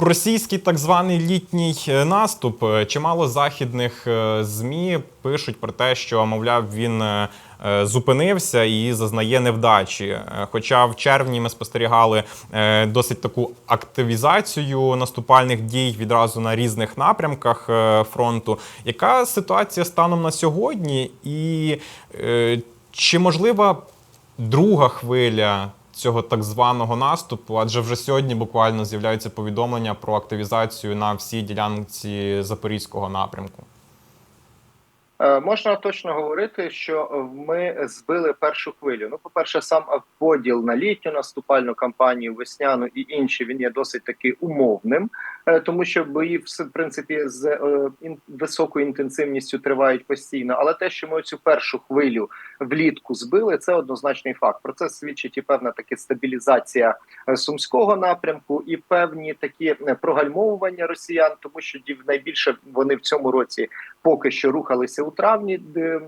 Російський так званий літній е, наступ. е, Чимало західних е, змі пишуть про те, що мовляв він зупинився і зазнає невдачі. Хоча в червні ми спостерігали досить таку активізацію наступальних дій відразу на різних напрямках фронту. Яка ситуація станом на сьогодні? І чи можлива друга хвиля цього так званого наступу? Адже вже сьогодні буквально з'являються повідомлення про активізацію на всій ділянці запорізького напрямку. Е, Можна точно говорити, що ми збили першу хвилю. Ну, по-перше, сам поділ на літню наступальну кампанію, весняну і інші він є досить таки умовним, е, тому що бої в принципі з е, високою інтенсивністю тривають постійно. Але те, що ми цю першу хвилю влітку збили, це однозначний факт. Про це свідчить і певна таки стабілізація сумського напрямку, і певні такі прогальмовування росіян, тому що найбільше вони в цьому році поки що рухалися у травні,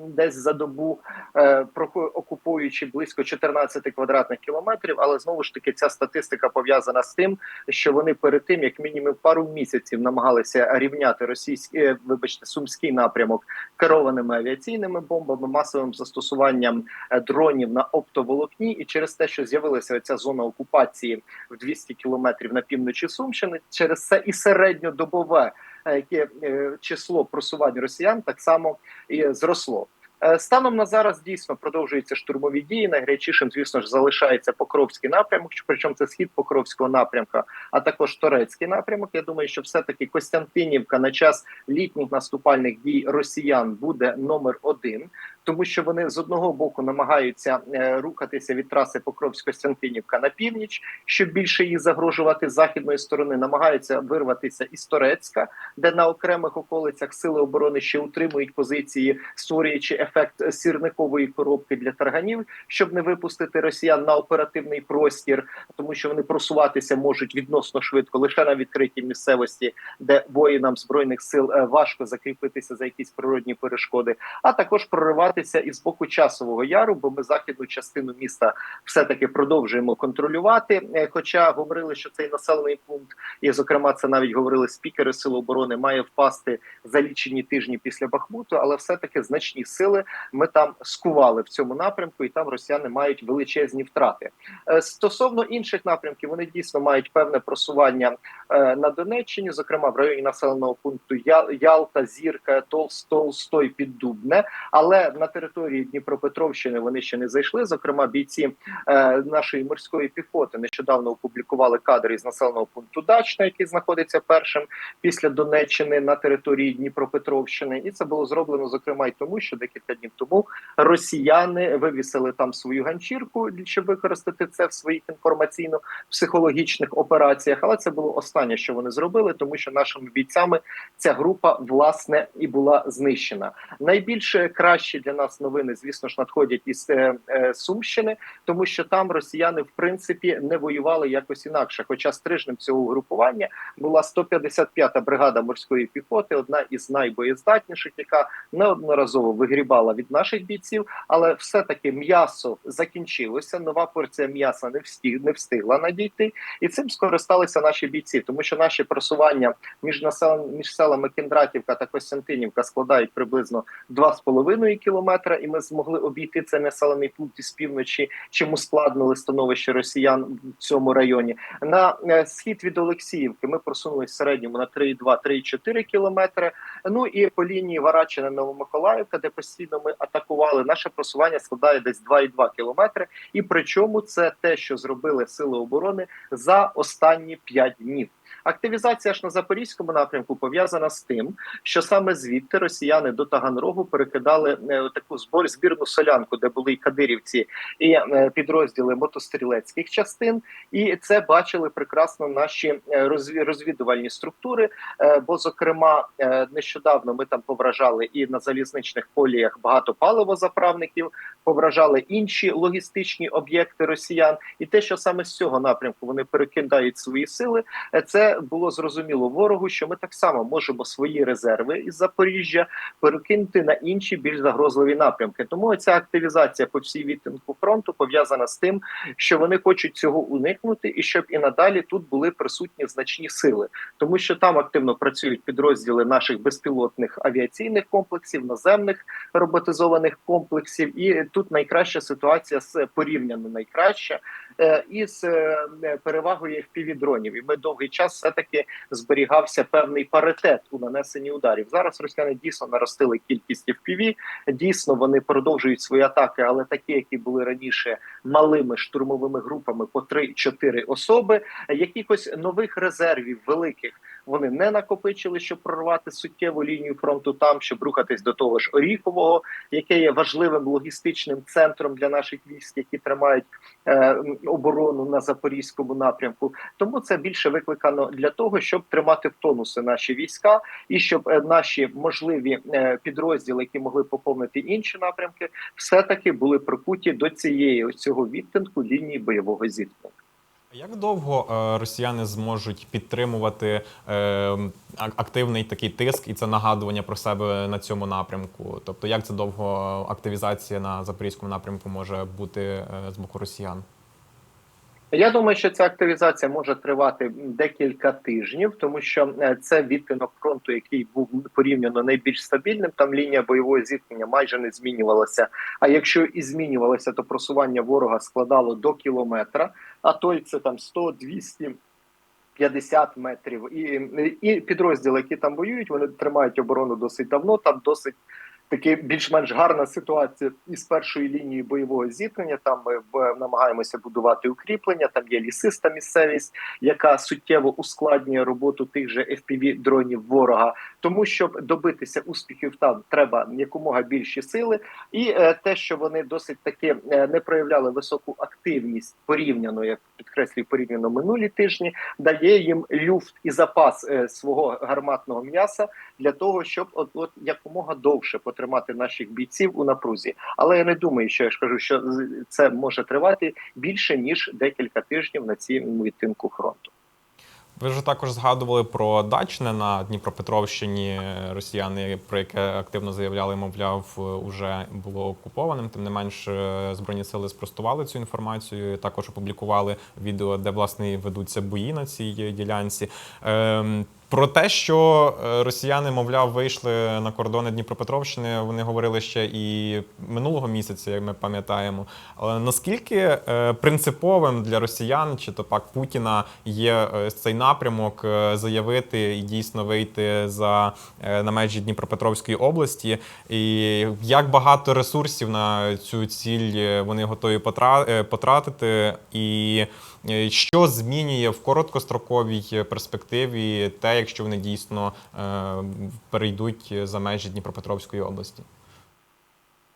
десь за добу, е, окупуючи близько 14 квадратних кілометрів. Але знову ж таки ця статистика пов'язана з тим, що вони перед тим, як мінімум пару місяців, намагалися рівняти російський, е, вибачте, сумський напрямок керованими авіаційними бомбами, масовим застосуванням е, дронів на оптоволокні, і через те, що з'явилася ця зона окупації в 200 кілометрів на півночі Сумщини, через це і середньодобове яке е, число просувань росіян так само і зросло. Е, Станом на зараз дійсно продовжуються штурмові дії. Найгарячішим, звісно ж, залишається Покровський напрямок. Причому це схід Покровського напрямка, а також Торецький напрямок. Я думаю, що все таки Костянтинівка на час літніх наступальних дій росіян буде номер один, тому що вони з одного боку намагаються е, рухатися від траси Покровськ-Костянтинівка на північ, щоб більше її загрожувати з західної сторони, намагаються вирватися із Торецька, де на окремих околицях сили оборони ще утримують позиції, створюючи ефект сірникової коробки для тарганів, щоб не випустити росіян на оперативний простір, тому що вони просуватися можуть відносно швидко лише на відкритій місцевості, де воїнам збройних сил е, важко закріпитися за якісь природні перешкоди, а також прориватися із боку часового яру, бо ми західну частину міста все таки продовжуємо контролювати. Е, Хоча говорили, що цей населений пункт, і зокрема це навіть говорили спікери Сил оборони, має впасти за лічені тижні після Бахмуту, але все таки значні сили ми там скували в цьому напрямку, і там росіяни мають величезні втрати. Е, Стосовно інших напрямків, вони дійсно мають певне просування е, на Донеччині, зокрема в районі населеного пункту Ялта, Зірка, Толст, Толстой, Піддубне. Але на території Дніпропетровщини вони ще не зайшли. Зокрема, бійці е, нашої морської піхоти нещодавно опублікували кадри із населеного пункту Дачна, який знаходиться першим після Донеччини на території Дніпропетровщини, і це було зроблено зокрема й тому, що декілька днів тому росіяни вивісили там свою ганчірку, щоб використати це в своїх інформаційно-психологічних операціях. Але це було останнє, що вони зробили, тому що нашими бійцями ця група власне і була знищена. Найбільше кращі для нас новини, звісно ж, надходять із е, е, Сумщини, тому що там росіяни в принципі не воювали якось інакше. Хоча стрижнем цього угрупування була 155-та бригада морської піхоти, одна із найбоєздатніших, яка неодноразово вигрібала від наших бійців, але все таки м'ясо закінчилося. Нова порція м'яса не встиг не встигла надійти, і цим скористалися наші бійці, тому що наші просування між населен... між селами Кіндратівка та Костянтинівка складають приблизно 2,5 кілометра, і ми змогли обійти цей населений пункт із півночі, чим ускладнили становище росіян в цьому районі. На е, схід від Олексіївки ми просунулися в середньому на 3,2-3,4 кілометри. Ну і по лінії Варачина Новомиколаївка, де постійно ми атакували, наше просування складає десь 2,2 кілометри. І причому це те, що зробили сили оборони за останні 5 днів. Активізація ж на запорізькому напрямку пов'язана з тим, що саме звідти росіяни до Таганрогу перекидали е, таку збор збірну солянку, де були і кадирівці, і е, підрозділи мотострілецьких частин. І це бачили прекрасно наші е, розвідувальні структури. Бо, зокрема, нещодавно ми там повражали і на залізничних коліях багато паливозаправників, повражали інші логістичні об'єкти росіян, і те, що саме з цього напрямку вони перекидають свої сили, е, це було зрозуміло ворогу, що ми так само можемо свої резерви із Запоріжжя перекинути на інші більш загрозливі напрямки. Тому ця активізація по всій відтинку фронту пов'язана з тим, що вони хочуть цього уникнути, і щоб і надалі тут були присутні значні сили, тому що там активно працюють підрозділи наших безпілотних авіаційних комплексів, наземних роботизованих комплексів, і тут найкраща ситуація з порівняно найкраща із е, перевагою FPV-дронів. І ми довгий час все таки зберігався певний паритет у нанесенні ударів. Зараз росіяни дійсно наростили кількість FPV, Дійсно, вони продовжують свої атаки, але такі, які були раніше малими штурмовими групами по 3-4 особи. Якихось нових резервів великих вони не накопичили, щоб прорвати суттєву лінію фронту там, щоб рухатись до того ж Оріхового, яке є важливим логістичним центром для наших військ, які тримають е, оборону на запорізькому напрямку. Тому це більше викликано для того, щоб тримати в тонусі наші війська, і щоб е, наші можливі е, підрозділи, які могли поповнити інші напрямки, все таки були прикуті до цієї цього відтинку лінії бойового зіткнення. Як довго е, росіяни зможуть підтримувати е, активний такий тиск і це нагадування про себе на цьому напрямку? Тобто, як це довго активізація на запорізькому напрямку може бути е, з боку росіян? Я думаю, що ця активізація може тривати декілька тижнів, тому що це відтинок фронту, який був порівняно найбільш стабільним. Там лінія бойового зіткнення майже не змінювалася. А якщо і змінювалося, то просування ворога складало до кілометра, а той це там 100, 200, 50 метрів. І, і підрозділи, які там воюють, вони тримають оборону досить давно. Там досить таки більш-менш гарна ситуація із першої лінії бойового зіткнення. Там ми намагаємося будувати укріплення. Там є лісиста місцевість, яка суттєво ускладнює роботу тих же fpv дронів ворога. Тому щоб добитися успіхів, там треба якомога більші сили, і е, те, що вони досить таки е, не проявляли високу активність порівняно, як підкреслюю, порівняно минулі тижні, дає їм люфт і запас е, свого гарматного м'яса для того, щоб от, от якомога довше потримати наших бійців у напрузі. Але я не думаю, що я ж кажу, що це може тривати більше ніж декілька тижнів на цьому відтинку фронту. Ви вже також згадували про Дачне на Дніпропетровщині. Росіяни, про яке активно заявляли, мовляв, уже було окупованим. Тим не менш, е, збройні сили спростували цю інформацію. Також опублікували відео, де власне ведуться бої на цій ділянці. Про те, що е, росіяни, мовляв, вийшли на кордони Дніпропетровщини, вони говорили ще і минулого місяця, як ми пам'ятаємо. Але наскільки е, принциповим для росіян чи то пак Путіна є е, цей напрямок заявити і дійсно вийти за на межі Дніпропетровської області, і як багато ресурсів на цю ціль вони готові потра- потратити, і що змінює в короткостроковій перспективі те, якщо вони дійсно е, перейдуть за межі Дніпропетровської області?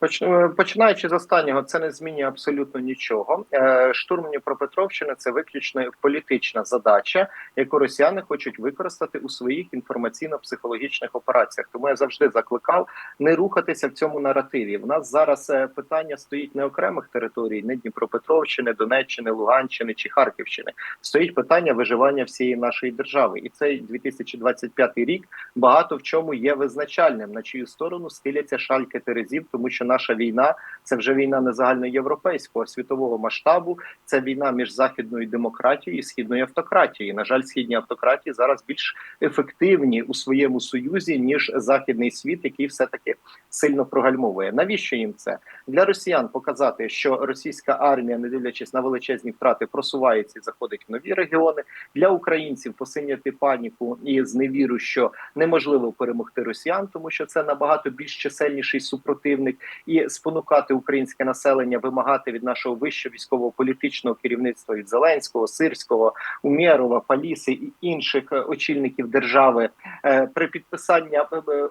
Е, Починаючи з останнього, це не змінює абсолютно нічого. Е, Штурм Дніпропетровщини це виключно політична задача, яку росіяни хочуть використати у своїх інформаційно-психологічних операціях. Тому я завжди закликав не рухатися в цьому наративі. В нас зараз е, питання стоїть не окремих територій, не Дніпропетровщини, Донеччини, Луганщини чи Харківщини. Стоїть питання виживання всієї нашої держави, і цей 2025 рік багато в чому є визначальним, на чию сторону схиляться шальки терезів, тому що наша війна це вже війна не загальноєвропейського а світового масштабу. Це війна між західною демократією і східною автократією. На жаль, східні автократії зараз більш ефективні у своєму союзі ніж західний світ, який все таки сильно прогальмовує. Навіщо їм це для росіян показати, що російська армія, не дивлячись на величезні втрати, просувається і заходить в нові регіони для українців посиняти паніку і зневіру, що неможливо перемогти росіян, тому що це набагато більш чисельніший супротивник, і спонукати українське населення вимагати від нашого вищого військово-політичного керівництва від Зеленського, Сирського, Умєрова, Паліси і інших е, очільників держави е, при підписанні е, е,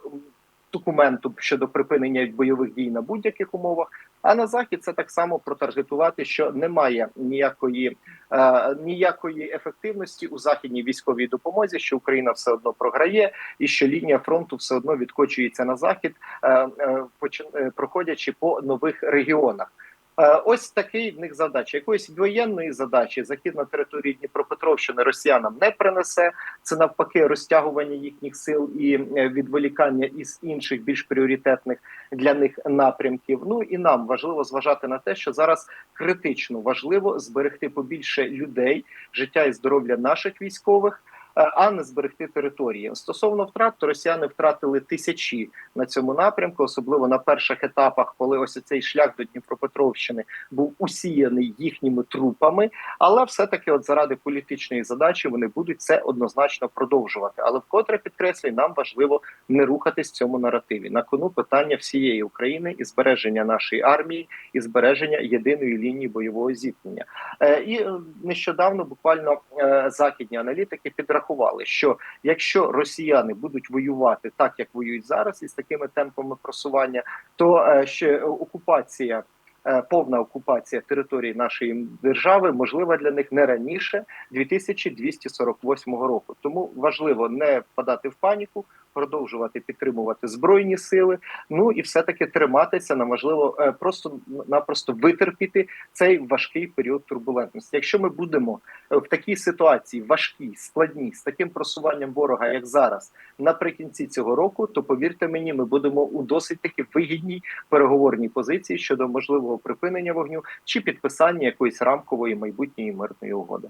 документу щодо припинення бойових дій на будь-яких умовах. А на захід це так само протаргетувати, що немає ніякої е, ніякої ефективності у західній військовій допомозі, що Україна все одно програє, і що лінія фронту все одно відкочується на захід, е, е, е, проходячи по нових регіонах. Е, Ось такий в них задача. Якоїсь воєнної задачі захід на території Дніпропетровщини росіянам не принесе. Це навпаки розтягування їхніх сил і е, відволікання із інших більш пріоритетних для них напрямків. Ну і нам важливо зважати на те, що зараз критично важливо зберегти побільше людей, життя і здоров'я наших військових. Е, А не зберегти території стосовно втрат, то росіяни втратили тисячі на цьому напрямку, особливо на перших етапах, коли ось цей шлях до Дніпропетровщини був усіяний їхніми трупами. Але все-таки, от заради політичної задачі, вони будуть це однозначно продовжувати. Але вкотре підкреслюю, нам важливо не рухатись в цьому наративі. На кону питання всієї України і збереження нашої армії, і збереження єдиної лінії бойового зіткнення. Е, і е, нещодавно буквально західні аналітики підрахували, що якщо росіяни будуть воювати так, як воюють зараз, і з такими темпами просування, то е, ще окупація. е, Повна окупація території нашої держави можлива для них не раніше 2248 року. Тому важливо не впадати в паніку, продовжувати підтримувати збройні сили. Ну і все таки триматися на можливо е, просто напросто витерпіти цей важкий період турбулентності. Якщо ми будемо е, в такій ситуації важкій, складній, з таким просуванням ворога, як зараз, наприкінці цього року, то повірте мені, ми будемо у досить таки вигідній переговорній позиції щодо можливого припинення вогню чи підписання якоїсь рамкової майбутньої мирної угоди.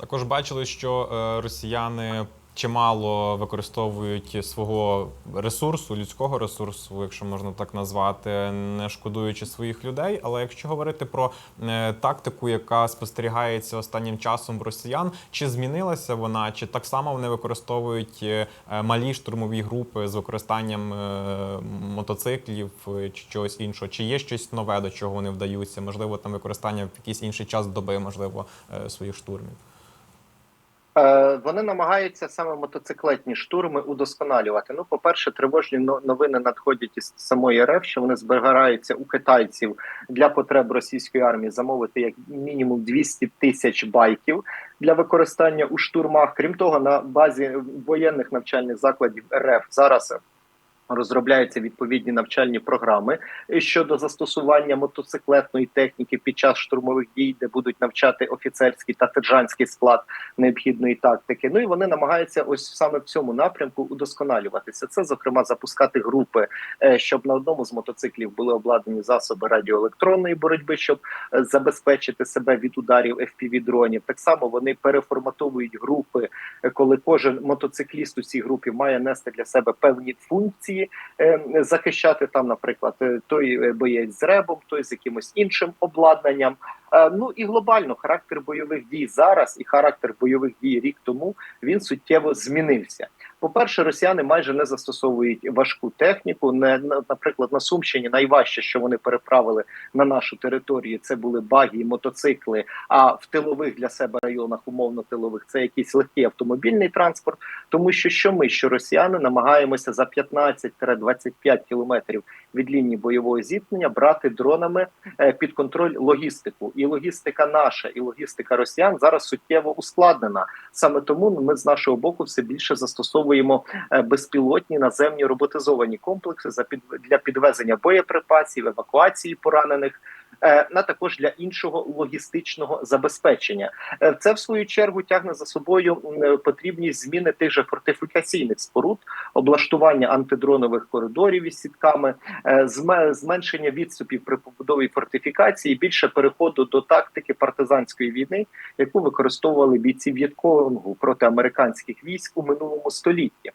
Також бачили, що е, росіяни чимало використовують свого ресурсу, людського ресурсу, якщо можна так назвати, не шкодуючи своїх людей. Але якщо говорити про е, тактику, яка спостерігається останнім часом росіян, чи змінилася вона, чи так само вони використовують е, малі штурмові групи з використанням е, мотоциклів чи чогось іншого? Чи є щось нове, до чого вони вдаються? Можливо, там використання в якийсь інший час доби, можливо, своїх штурмів. Е, Вони намагаються саме мотоциклетні штурми удосконалювати. Ну, по-перше, тривожні новини надходять із самої РФ, що вони збираються у китайців для потреб російської армії замовити як мінімум 200 тисяч байків для використання у штурмах. Крім того, на базі воєнних навчальних закладів РФ зараз. Розробляються відповідні навчальні програми щодо застосування мотоциклетної техніки під час штурмових дій, де будуть навчати офіцерський та сержантський склад необхідної тактики. Ну і вони намагаються ось саме в цьому напрямку удосконалюватися. Це зокрема запускати групи, е, щоб на одному з мотоциклів були обладнані засоби радіоелектронної боротьби, щоб е, забезпечити себе від ударів fpv дронів. Так само вони переформатовують групи, е, коли кожен мотоцикліст у цій групі має нести для себе певні функції, е, захищати там, наприклад, е, той е, боєць з ребом, той з якимось іншим обладнанням. Ну і глобально характер бойових дій зараз і характер бойових дій рік тому він суттєво змінився. По-перше, росіяни майже не застосовують важку техніку. Не наприклад, на Сумщині найважче, що вони переправили на нашу територію, це були баги мотоцикли. А в тилових для себе районах, умовно тилових, це якийсь легкий автомобільний транспорт. Тому що що ми, що росіяни намагаємося за 15-25 кілометрів від лінії бойового зіткнення брати дронами е, під контроль логістику. І логістика наша, і логістика росіян зараз суттєво ускладнена. Саме тому ми з нашого боку все більше застосовуємо е, безпілотні наземні роботизовані комплекси для підвезення боєприпасів, евакуації поранених. Е, На також для іншого логістичного забезпечення Е, це в свою чергу тягне за собою е, потрібність зміни тих же фортифікаційних споруд, облаштування антидронових коридорів із сітками, зменшення відступів при побудові фортифікації, більше переходу до тактики партизанської війни, яку використовували бійці В'єтконгу проти американських військ у минулому столітті.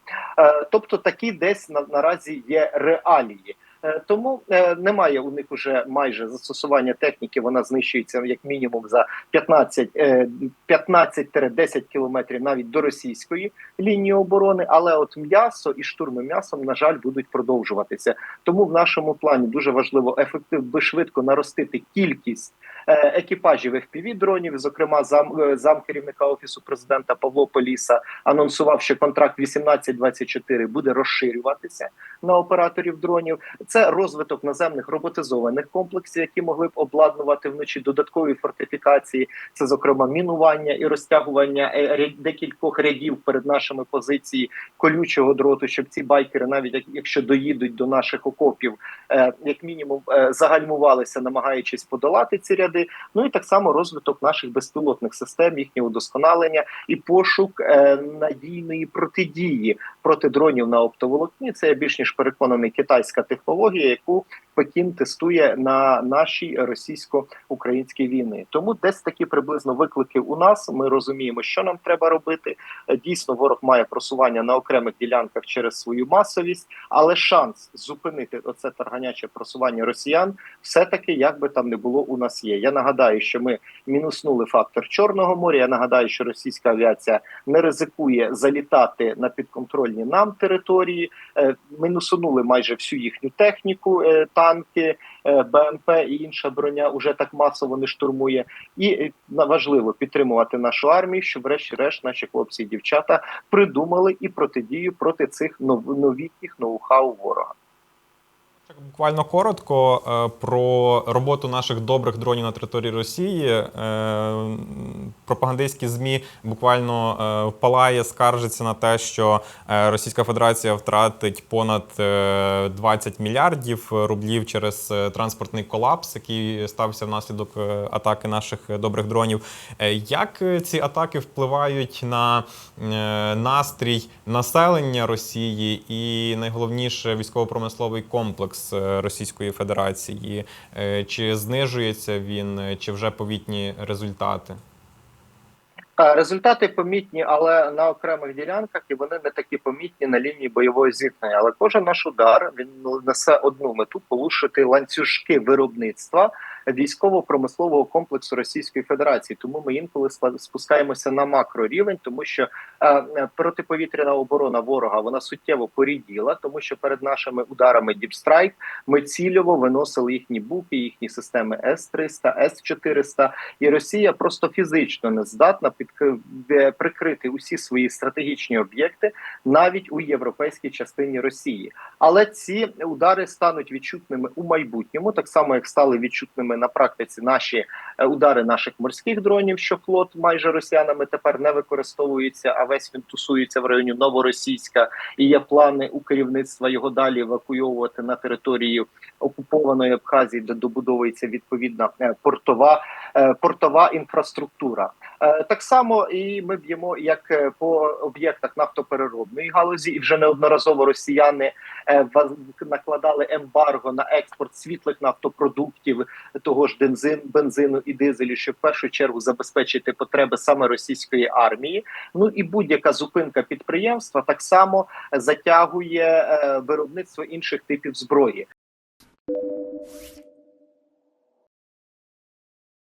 Тобто такі десь на, наразі є реалії. Е, Тому е, немає у них уже майже застосування техніки. Вона знищується як мінімум за 15, е, 15-10 кілометрів навіть до російської лінії оборони. Але от м'ясо і штурми м'ясом, на жаль, будуть продовжуватися. Тому в нашому плані дуже важливо ефективно швидко наростити кількість екіпажів fpv дронів. Зокрема, зам, е, зам керівника офісу президента Павло Поліса анонсував, що контракт 18-24 буде розширюватися на операторів дронів. Це розвиток наземних роботизованих комплексів, які могли б обладнувати вночі додаткові фортифікації. Це, зокрема, мінування і розтягування е, декількох рядів перед нашими позиції колючого дроту, щоб ці байкери, навіть як- якщо доїдуть до наших окопів, е, як мінімум е, загальмувалися, намагаючись подолати ці ряди. Ну і так само розвиток наших безпілотних систем, їхнє удосконалення і пошук е, надійної протидії проти дронів на оптоволокні. Це більш ніж переконаний китайська технологія, яку Пекін тестує на нашій російсько-українській війни. Тому десь такі приблизно виклики у нас. Ми розуміємо, що нам треба робити. Е, Дійсно, ворог має просування на окремих ділянках через свою масовість, але шанс зупинити оце тарганяче просування росіян, все таки, як би там не було, у нас є. Я нагадаю, що ми мінуснули фактор Чорного моря. Я нагадаю, що російська авіація не ризикує залітати на підконтрольні нам території. Е, Мінусунули майже всю їхню техніку, е, танки, е, БМП і інша броня уже так масово не штурмує. І е, важливо підтримувати нашу армію, щоб, врешті-решт, наші хлопці і дівчата придумали і протидію проти цих нов- новітніх ноу-хау ворога. Так, Буквально коротко е, про роботу наших добрих дронів на території Росії. Е, Пропагандистські змі буквально е, впалає, скаржиться на те, що Російська Федерація втратить понад е, 20 мільярдів рублів через транспортний колапс, який стався внаслідок атаки наших добрих дронів. Як ці атаки впливають на настрій населення Росії і найголовніше військово-промисловий комплекс е, Російської Федерації? Е, Чи знижується він, е, чи вже повітні результати? Результати помітні, але на окремих ділянках і вони не такі помітні на лінії бойової зіткнення. Але кожен наш удар він несе одну мету полушити ланцюжки виробництва військово-промислового комплексу Російської Федерації. Тому ми інколи ска- спускаємося на макрорівень, тому що е, е, протиповітряна оборона ворога вона суттєво поріділа, тому що перед нашими ударами Strike ми цільово виносили їхні буки, їхні системи С-300, С-400, і Росія просто фізично не здатна під прикрити усі свої стратегічні об'єкти навіть у європейській частині Росії. Але ці удари стануть відчутними у майбутньому, так само як стали відчутними на практиці наші е, удари наших морських дронів, що флот майже росіянами тепер не використовується, а весь він тусується в районі Новоросійська. І є плани у керівництва його далі евакуйовувати на територію окупованої Абхазії, де добудовується відповідна е, портова е, портова інфраструктура. Так само і ми б'ємо як по об'єктах нафтопереробної галузі, і вже неодноразово росіяни накладали ембарго на експорт світлих нафтопродуктів, того ж бензин, бензину і дизелю, щоб в першу чергу забезпечити потреби саме російської армії. Ну і будь-яка зупинка підприємства так само затягує е, виробництво інших типів зброї.